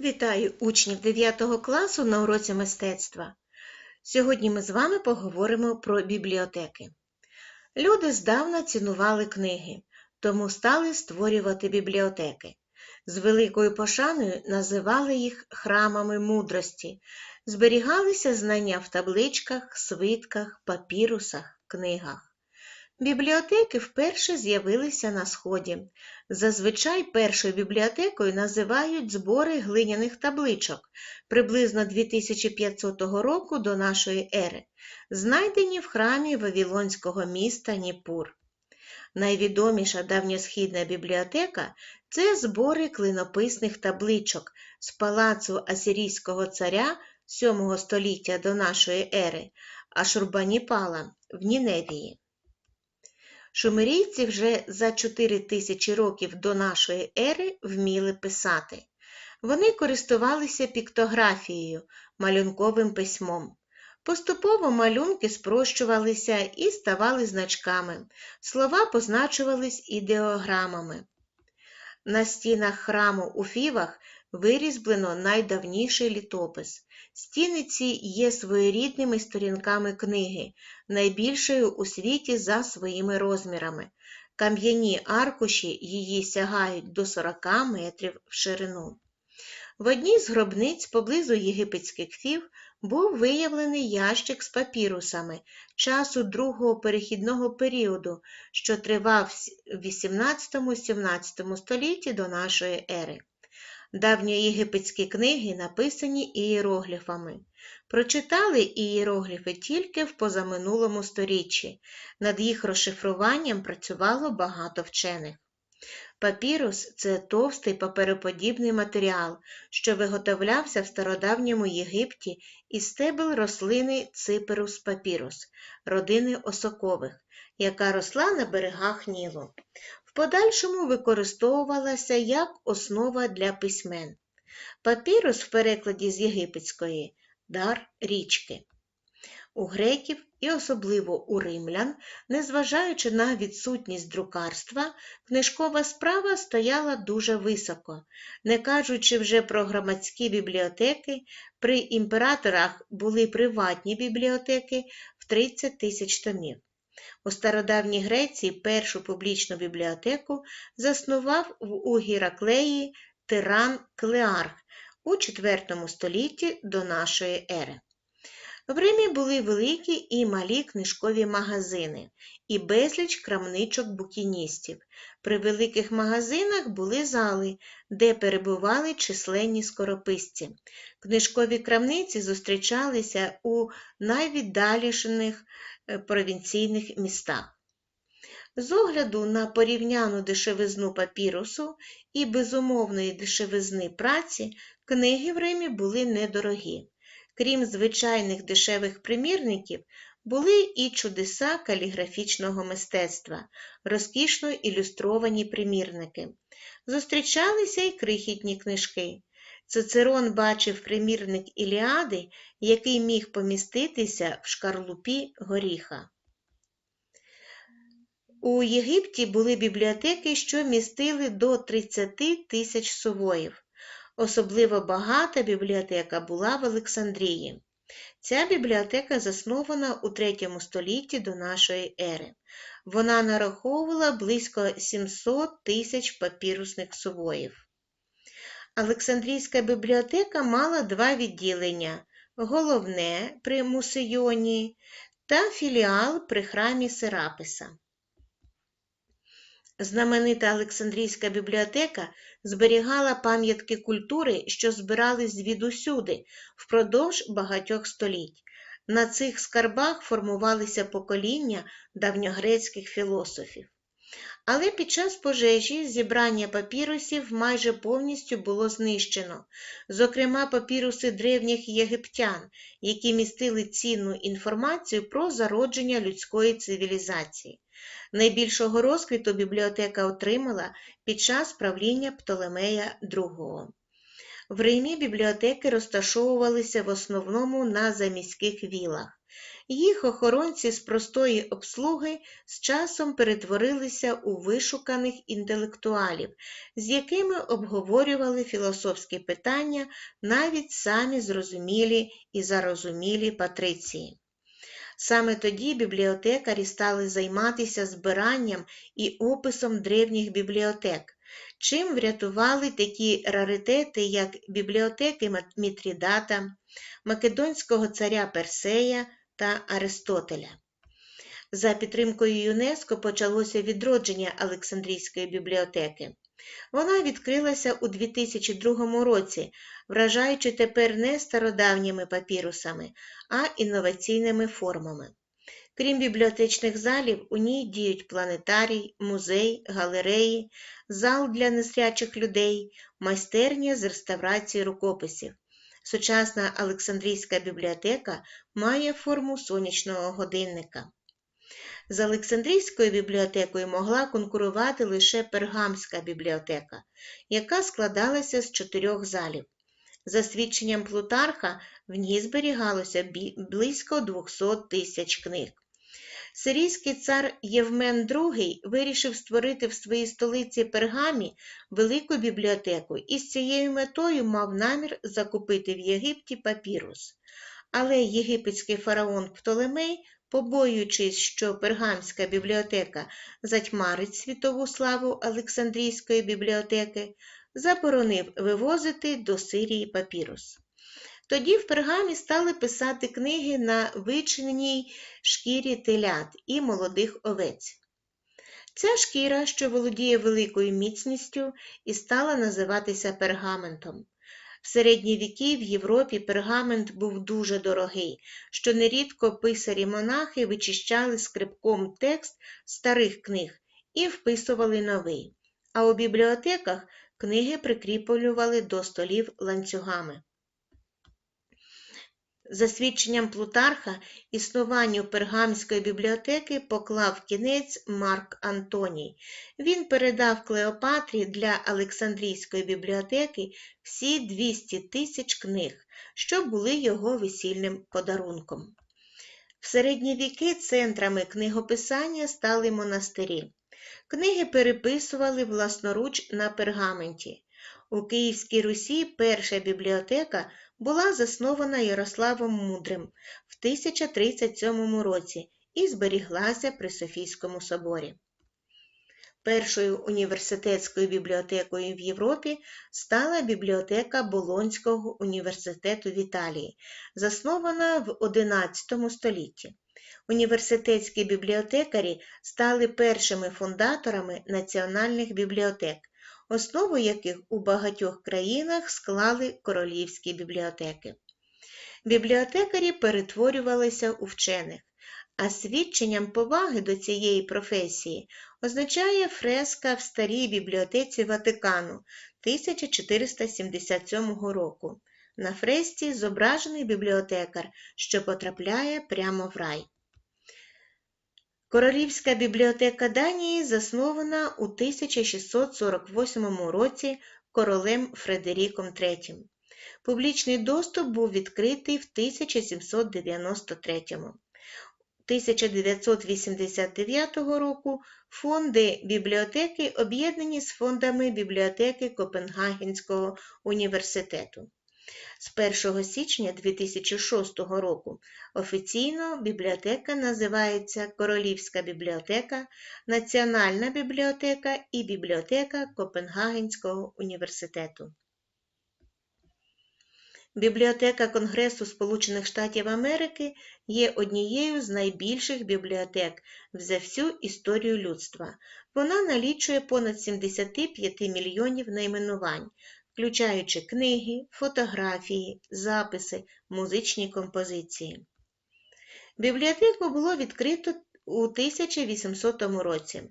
Вітаю учнів 9 класу на уроці мистецтва. Сьогодні ми з вами поговоримо про бібліотеки. Люди здавна цінували книги, тому стали створювати бібліотеки. З великою пошаною називали їх храмами мудрості, зберігалися знання в табличках, свитках, папірусах, книгах. Бібліотеки вперше з'явилися на Сході. Зазвичай першою бібліотекою називають збори глиняних табличок приблизно 2500 року до нашої ери, знайдені в храмі Вавилонського міста Ніпур. Найвідоміша давньосхідна бібліотека це збори клинописних табличок з палацу асирійського царя 7 століття до нашої ери Ашурбаніпала в Ніневії. Шумерійці вже за 4 тисячі років до нашої ери вміли писати. Вони користувалися піктографією, малюнковим письмом. Поступово малюнки спрощувалися і ставали значками, слова позначувались ідеограмами. На стінах храму у Фівах вирізблено найдавніший літопис. Стіни ці є своєрідними сторінками книги, найбільшою у світі за своїми розмірами. Кам'яні аркуші її сягають до 40 метрів в ширину. В одній з гробниць поблизу єгипетських фів був виявлений ящик з папірусами часу другого перехідного періоду, що тривав в 18-17 столітті до нашої ери. Давньоєгипетські книги написані ієрогліфами. Прочитали ієрогліфи тільки в позаминулому сторіччі. Над їх розшифруванням працювало багато вчених. Папірус це товстий папероподібний матеріал, що виготовлявся в стародавньому Єгипті із стебел рослини циперус папірус, родини осокових, яка росла на берегах Нілу. Подальшому використовувалася як основа для письмен. Папірус в перекладі з єгипетської дар річки. У греків і особливо у римлян, незважаючи на відсутність друкарства, книжкова справа стояла дуже високо, не кажучи вже про громадські бібліотеки, при імператорах були приватні бібліотеки в 30 тисяч томів. У стародавній Греції першу публічну бібліотеку заснував у Гіраклеї тиран Клеарх у IV столітті до нашої ери. В Римі були великі і малі книжкові магазини і безліч крамничок букіністів. При великих магазинах були зали, де перебували численні скорописці. Книжкові крамниці зустрічалися у найвіддалішених провінційних містах. З огляду на порівняну дешевизну папірусу і безумовної дешевизни праці, книги в Римі були недорогі. Крім звичайних дешевих примірників, були і чудеса каліграфічного мистецтва, розкішно ілюстровані примірники. Зустрічалися й крихітні книжки. Цицерон бачив примірник Іліади, який міг поміститися в шкарлупі горіха. У Єгипті були бібліотеки, що містили до 30 тисяч сувоїв. Особливо багата бібліотека була в Олександрії. Ця бібліотека заснована у III столітті до нашої ери. Вона нараховувала близько 700 тисяч папірусних сувоїв. Олександрійська бібліотека мала два відділення головне при Мусейоні та філіал при храмі Сераписа. Знаменита Олександрійська бібліотека зберігала пам'ятки культури, що збирались звідусюди впродовж багатьох століть. На цих скарбах формувалися покоління давньогрецьких філософів. Але під час пожежі зібрання папірусів майже повністю було знищено, зокрема папіруси древніх єгиптян, які містили цінну інформацію про зародження людської цивілізації. Найбільшого розквіту бібліотека отримала під час правління Птолемея II. В Римі бібліотеки розташовувалися в основному на заміських вілах. Їх охоронці з простої обслуги з часом перетворилися у вишуканих інтелектуалів, з якими обговорювали філософські питання навіть самі зрозумілі і зарозумілі патриції. Саме тоді бібліотекарі стали займатися збиранням і описом древніх бібліотек, чим врятували такі раритети, як бібліотеки Мітрідата, Македонського царя Персея та Аристотеля. За підтримкою ЮНЕСКО почалося відродження Олександрійської бібліотеки. Вона відкрилася у 2002 році, вражаючи тепер не стародавніми папірусами, а інноваційними формами. Крім бібліотечних залів, у ній діють планетарій, музей, галереї, зал для несрячих людей, майстерня з реставрації рукописів. Сучасна Олександрійська бібліотека має форму сонячного годинника. З Олександрійською бібліотекою могла конкурувати лише Пергамська бібліотека, яка складалася з чотирьох залів. За свідченням Плутарха, в ній зберігалося близько 200 тисяч книг. Сирійський цар Євмен II вирішив створити в своїй столиці Пергамі велику бібліотеку і з цією метою мав намір закупити в Єгипті папірус. Але єгипетський фараон Птолемей, побоюючись, що Пергамська бібліотека затьмарить світову славу Олександрійської бібліотеки, заборонив вивозити до Сирії папірус. Тоді в пергамі стали писати книги на вичиненій шкірі телят і молодих овець. Ця шкіра, що володіє великою міцністю, і стала називатися пергаментом. В середні віки в Європі пергамент був дуже дорогий, що нерідко писарі монахи вичищали скрипком текст старих книг і вписували новий, а у бібліотеках книги прикріплювали до столів ланцюгами. За свідченням Плутарха, існуванню Пергамської бібліотеки поклав кінець Марк Антоній. Він передав Клеопатрі для Олександрійської бібліотеки всі 200 тисяч книг, що були його весільним подарунком. В середні віки центрами книгописання стали монастирі. Книги переписували власноруч на пергаменті. У Київській Русі перша бібліотека була заснована Ярославом Мудрим в 1037 році і зберіглася при Софійському соборі. Першою університетською бібліотекою в Європі стала бібліотека Болонського університету в Італії, заснована в XI столітті. Університетські бібліотекарі стали першими фундаторами національних бібліотек, основу яких у багатьох країнах склали королівські бібліотеки. Бібліотекарі перетворювалися у вчених, а свідченням поваги до цієї професії означає фреска в старій бібліотеці Ватикану 1477 року. На фресці зображений бібліотекар, що потрапляє прямо в рай. Королівська бібліотека Данії заснована у 1648 році королем Фредеріком III. Публічний доступ був відкритий в 1793. 1989 року фонди бібліотеки об'єднані з фондами бібліотеки Копенгагенського університету. З 1 січня 2006 року офіційно бібліотека називається Королівська бібліотека, Національна бібліотека і бібліотека Копенгагенського університету. Бібліотека Конгресу Сполучених Штатів Америки є однією з найбільших бібліотек за всю історію людства. Вона налічує понад 75 мільйонів найменувань, включаючи книги, фотографії, записи, музичні композиції. Бібліотеку було відкрито у 1800 році.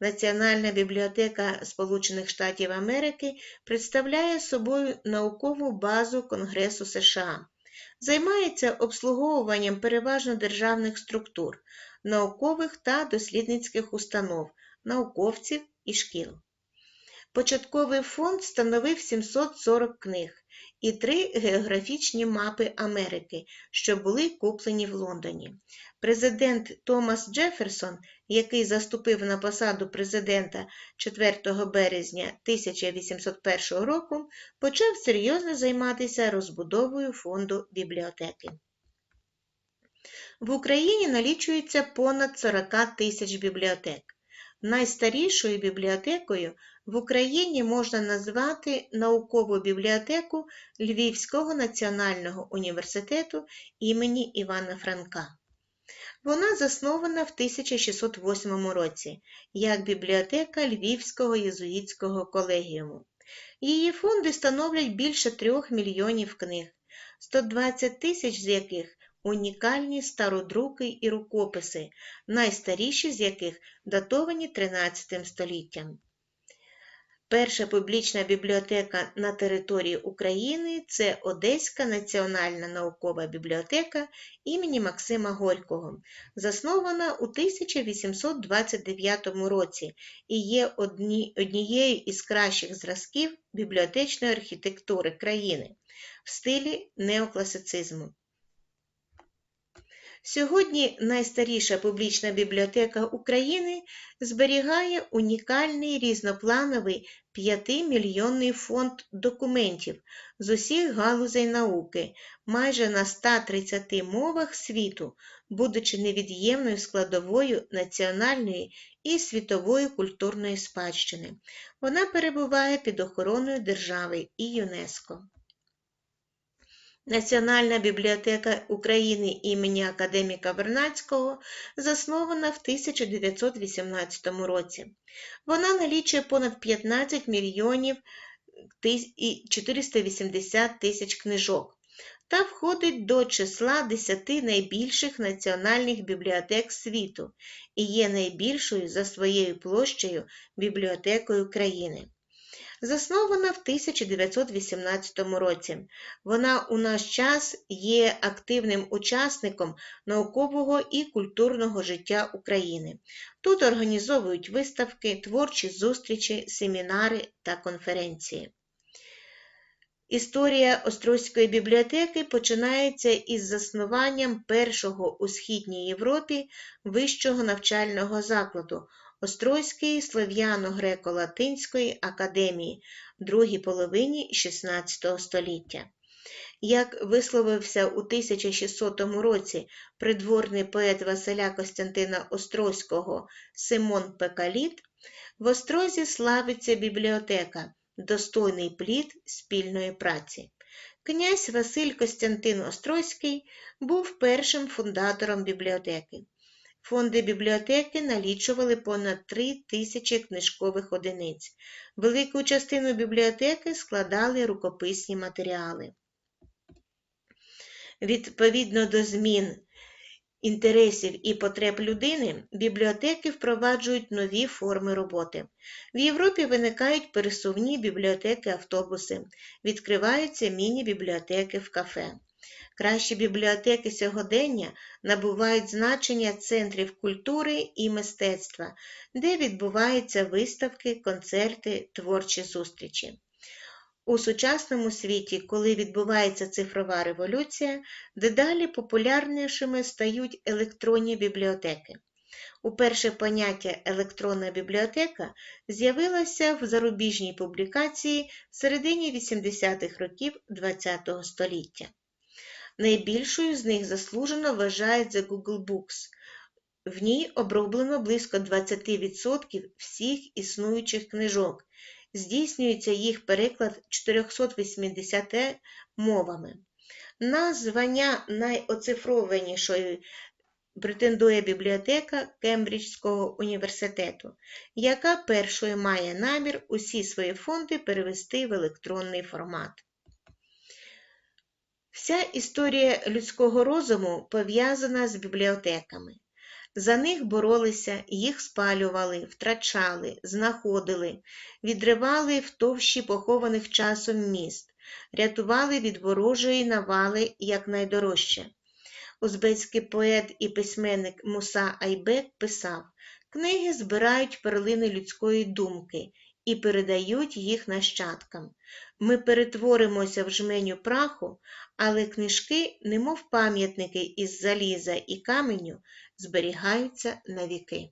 Національна бібліотека Сполучених Штатів Америки представляє собою наукову базу Конгресу США, займається обслуговуванням переважно державних структур, наукових та дослідницьких установ, науковців і шкіл. Початковий фонд становив 740 книг і три географічні мапи Америки, що були куплені в Лондоні. Президент Томас Джеферсон, який заступив на посаду президента 4 березня 1801 року, почав серйозно займатися розбудовою фонду бібліотеки. В Україні налічується понад 40 тисяч бібліотек. Найстарішою бібліотекою в Україні можна назвати наукову бібліотеку Львівського національного університету імені Івана Франка. Вона заснована в 1608 році як бібліотека Львівського єзуїтського колегіуму. Її фонди становлять більше трьох мільйонів книг, 120 тисяч з яких унікальні стародруки і рукописи, найстаріші з яких датовані 13 століттям. Перша публічна бібліотека на території України це Одеська національна наукова бібліотека імені Максима Горького, заснована у 1829 році і є одні, однією із кращих зразків бібліотечної архітектури країни в стилі неокласицизму. Сьогодні найстаріша публічна бібліотека України зберігає унікальний різноплановий 5-мільйонний фонд документів з усіх галузей науки, майже на 130 мовах світу, будучи невід'ємною складовою національної і світової культурної спадщини. Вона перебуває під охороною держави і ЮНЕСКО. Національна бібліотека України імені академіка Вернацького заснована в 1918 році. Вона налічує понад 15 мільйонів 480 тисяч книжок та входить до числа 10 найбільших національних бібліотек світу і є найбільшою за своєю площею бібліотекою країни. Заснована в 1918 році. Вона у наш час є активним учасником наукового і культурного життя України. Тут організовують виставки, творчі зустрічі, семінари та конференції. Історія Острозької бібліотеки починається із заснуванням першого у Східній Європі вищого навчального закладу Острозької слов'яно-греко-латинської академії в другій половині XVI століття. Як висловився у 1600 році придворний поет Василя Костянтина Острозького Симон Пекаліт, в Острозі славиться бібліотека, достойний плід спільної праці. Князь Василь Костянтин Острозький був першим фундатором бібліотеки. Фонди бібліотеки налічували понад 3 тисячі книжкових одиниць. Велику частину бібліотеки складали рукописні матеріали. Відповідно до змін інтересів і потреб людини, бібліотеки впроваджують нові форми роботи. В Європі виникають пересувні бібліотеки-автобуси, відкриваються міні-бібліотеки в кафе. Кращі бібліотеки сьогодення набувають значення центрів культури і мистецтва, де відбуваються виставки, концерти, творчі зустрічі. У сучасному світі, коли відбувається цифрова революція, дедалі популярнішими стають електронні бібліотеки. Уперше поняття електронна бібліотека з'явилося в зарубіжній публікації в середині 80-х років ХХ століття. Найбільшою з них заслужено вважається Google Books. В ній оброблено близько 20% всіх існуючих книжок. Здійснюється їх переклад 480 мовами. На звання найоцифрованішої претендує бібліотека Кембриджського університету, яка першою має намір усі свої фонди перевести в електронний формат. Вся історія людського розуму пов'язана з бібліотеками. За них боролися, їх спалювали, втрачали, знаходили, відривали в товщі похованих часом міст, рятували від ворожої навали якнайдорожче. Узбецький поет і письменник Муса Айбек писав: книги збирають перлини людської думки і передають їх нащадкам. Ми перетворимося в жменю праху, але книжки, немов пам'ятники із заліза і каменю, зберігаються навіки.